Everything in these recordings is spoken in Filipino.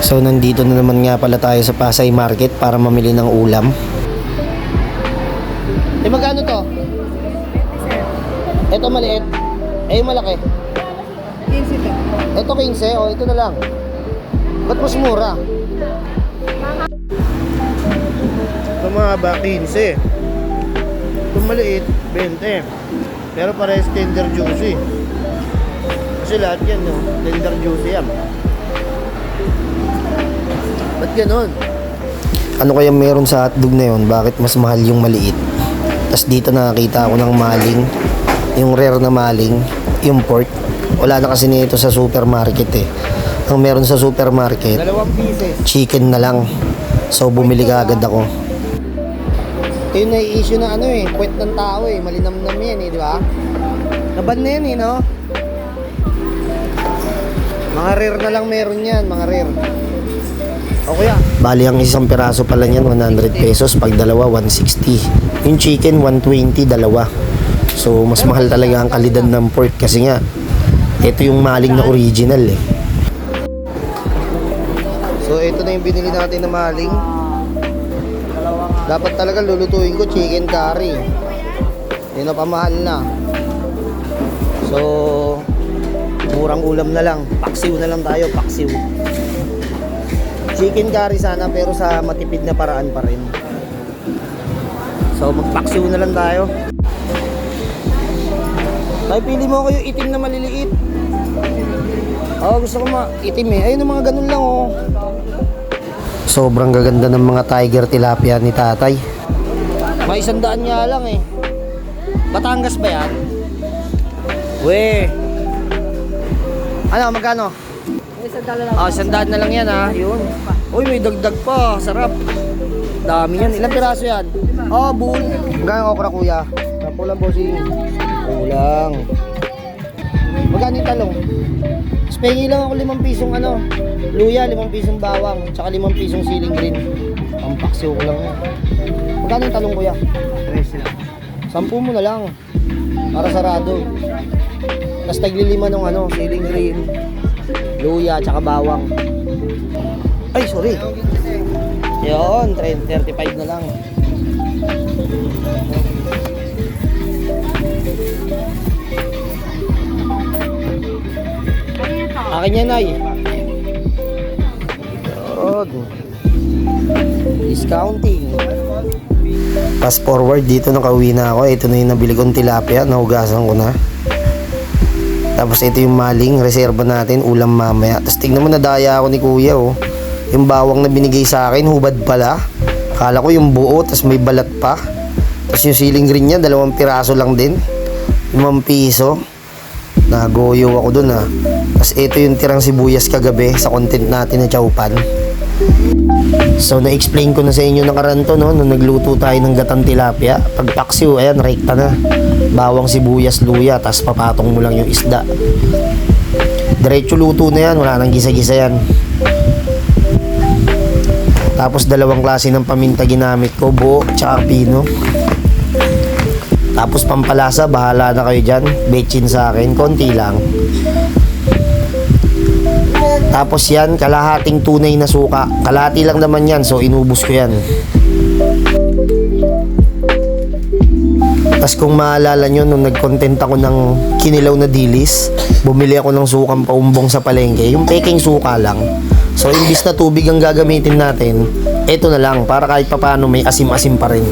So nandito na naman nga pala tayo sa Pasay Market para mamili ng ulam. Eh magkano to? Ito maliit. Eh yung malaki. 15 ka. Ito 15, oh ito na lang. Ba't mas mura? Ito mga ba 15. Ito maliit 20. Pero parehas tender juicy. Kasi lahat yan, no? tender juicy yan. Ba't ganun? Ano kaya meron sa hotdog na yun? Bakit mas mahal yung maliit? Tapos dito nakakita ako ng maling, yung rare na maling, yung pork. Wala na kasi nito sa supermarket eh. Ang meron sa supermarket, chicken na lang. So bumili ka agad ako. Ito yung nai-issue na ano eh, puwet ng tao eh, malinamnam yan eh, di ba? Naban na yan eh, no? Mga rare na lang meron yan, mga rare. O kuya? Bali ang isang piraso pala niyan, 100 pesos. Pag dalawa, 160. Yung chicken, 120, dalawa. So, mas mahal talaga ang kalidad ng pork kasi nga, ito yung maling na original eh. So, ito na yung binili natin na maling. Dapat talaga lulutuin ko chicken curry. Yun na pamahal na. So, murang ulam na lang. Paksiw na lang tayo, paksiw. Chicken curry sana pero sa matipid na paraan pa rin. So, magpaksiw na lang tayo. Tayo pili mo kayo itim na maliliit. Oo, gusto ko ma itim eh. Ayun mga ganun lang oh. Sobrang gaganda ng mga tiger tilapia ni tatay. May isang daan nga lang eh. Batangas ba yan? We. Ano, magkano? Ah, isang daan na lang yan ha. Yun. Uy, may dagdag pa. Sarap. Dami yan. Ilang piraso yan? Oh, bull. Magkano ang okra kuya? Sampo lang bossing. Kulang. Magkano yung talong? Spengi lang ako limang pisong ano. Luya, limang pisong bawang. Tsaka limang pisong siling green. Ang paksiw ko lang yan. Magkano yung talong kuya? 13 lang. Sampu mo na lang. Para sarado. Tapos taglilima ng ano, siling green, luya, tsaka bawang. Ay, sorry. Yun, 30, 35 na lang. Akin yan, ay. Yun. Discounting. Fast forward dito nakauwi na ako. Ito na yung nabili kong tilapia. Nahugasan ko na. Tapos ito yung maling reserva natin. Ulam mamaya. Tapos tignan mo nadaya ako ni kuya oh. Yung bawang na binigay sa akin. Hubad pala. Akala ko yung buo. Tapos may balat pa. Tapos yung siling green niya. Dalawang piraso lang din. Limang piso. Nagoyo ako dun ah. Tapos ito yung tirang sibuyas kagabi sa content natin na chowpan. So, na-explain ko na sa inyo nakaraan to, no? Nung nagluto tayo ng gatang tilapia. Pag paksiw, ayan, rekta na. Bawang sibuyas, luya, tas papatong mo lang yung isda. Diretso luto na yan, wala nang gisa-gisa yan. Tapos dalawang klase ng paminta ginamit ko, buo, tsaka pino. Tapos pampalasa, bahala na kayo dyan. Betchin sa akin, konti lang. Tapos yan, kalahating tunay na suka. Kalahati lang naman yan, so inubos ko yan. Tapos kung maalala nyo, nung nag-content ako ng kinilaw na dilis, bumili ako ng sukang paumbong sa palengke. Yung peking suka lang. So, imbis na tubig ang gagamitin natin, ito na lang, para kahit papano may asim-asim pa rin.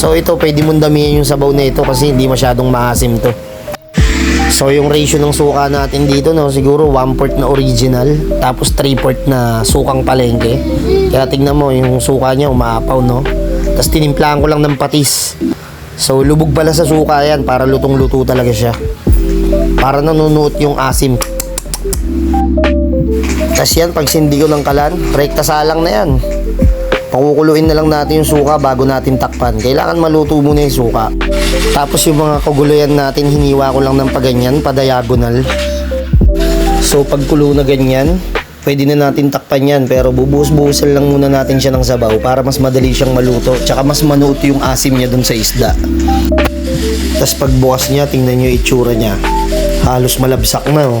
So, ito, pwede mong damihan yung sabaw na ito kasi hindi masyadong maasim to. So yung ratio ng suka natin dito no, siguro 1 port na original, tapos 3 port na sukang palengke. Kaya tingnan mo yung suka niya umaapaw no. Tapos tinimplahan ko lang ng patis. So lubog pala sa suka yan para lutong-luto talaga siya. Para nanunuot yung asim. Tapos yan, pag ko ng kalan, rekta salang na yan. Pakukuluin na lang natin yung suka bago natin takpan. Kailangan maluto muna yung suka. Tapos yung mga kaguluyan natin, hiniwa ko lang ng paganyan, pa-diagonal. So pagkulo na ganyan, pwede na natin takpan yan. Pero bubuhos-buhusan lang muna natin siya ng sabaw para mas madali siyang maluto. Tsaka mas manuot yung asim niya dun sa isda. Tapos pagbukas niya, tingnan yung itsura niya. Halos malabsak na oh.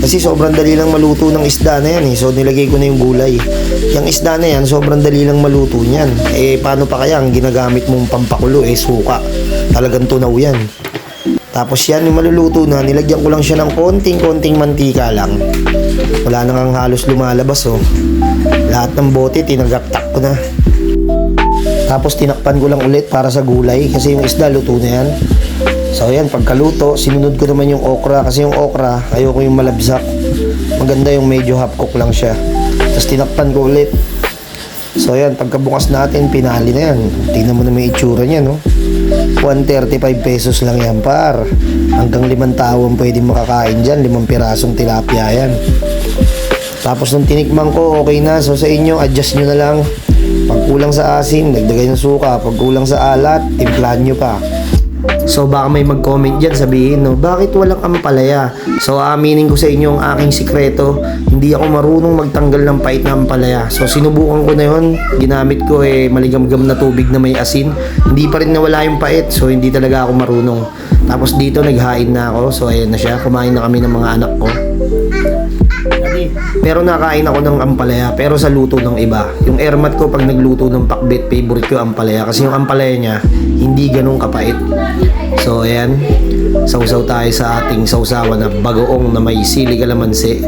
Kasi sobrang dali lang maluto ng isda na yan eh. So nilagay ko na yung gulay. Yung isda na yan, sobrang dali lang maluto niyan. Eh paano pa kaya ang ginagamit mong pampakulo eh suka. Talagang tunaw yan. Tapos yan, yung maluluto na, nilagyan ko lang siya ng konting-konting mantika lang. Wala na kang halos lumalabas oh. Lahat ng bote, tinagap-tak ko na. Tapos tinakpan ko lang ulit para sa gulay kasi yung isda luto na yan. So ayan, pagkaluto, sinunod ko naman yung okra kasi yung okra, ayoko yung malabsak. Maganda yung medyo half cook lang siya. Tapos tinakpan ko ulit. So ayan, pagkabukas natin, pinali na yan. Tingnan mo na may itsura niya, no? 135 pesos lang yan, par. Hanggang limang tao ang pwede makakain dyan. Limang pirasong tilapia yan. Tapos nung tinikman ko, okay na. So sa inyo, adjust nyo na lang. Pag kulang sa asin, dagdagan ng suka. Pag kulang sa alat, timplahan nyo pa. So baka may mag-comment dyan sabihin no, bakit walang ampalaya? So aaminin ko sa inyo ang aking sikreto, hindi ako marunong magtanggal ng pait na ampalaya. So sinubukan ko na yon, ginamit ko eh maligamgam na tubig na may asin. Hindi pa rin nawala yung pait, so hindi talaga ako marunong. Tapos dito naghain na ako, so ayan na siya, kumain na kami ng mga anak ko. Pero nakain ako ng ampalaya pero sa luto ng iba. Yung ermat ko pag nagluto ng pakbet, favorite ko ampalaya kasi yung ampalaya niya hindi ganun kapait. So ayan, sausaw tayo sa ating sausawan na bagoong na may sili kalamansi.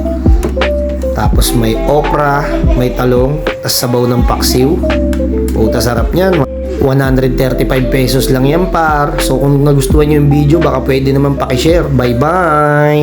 Tapos may okra, may talong, tas sabaw ng paksiw. Puta sarap niyan. 135 pesos lang yan par. So kung nagustuhan nyo yung video, baka pwede naman pakishare. Bye bye!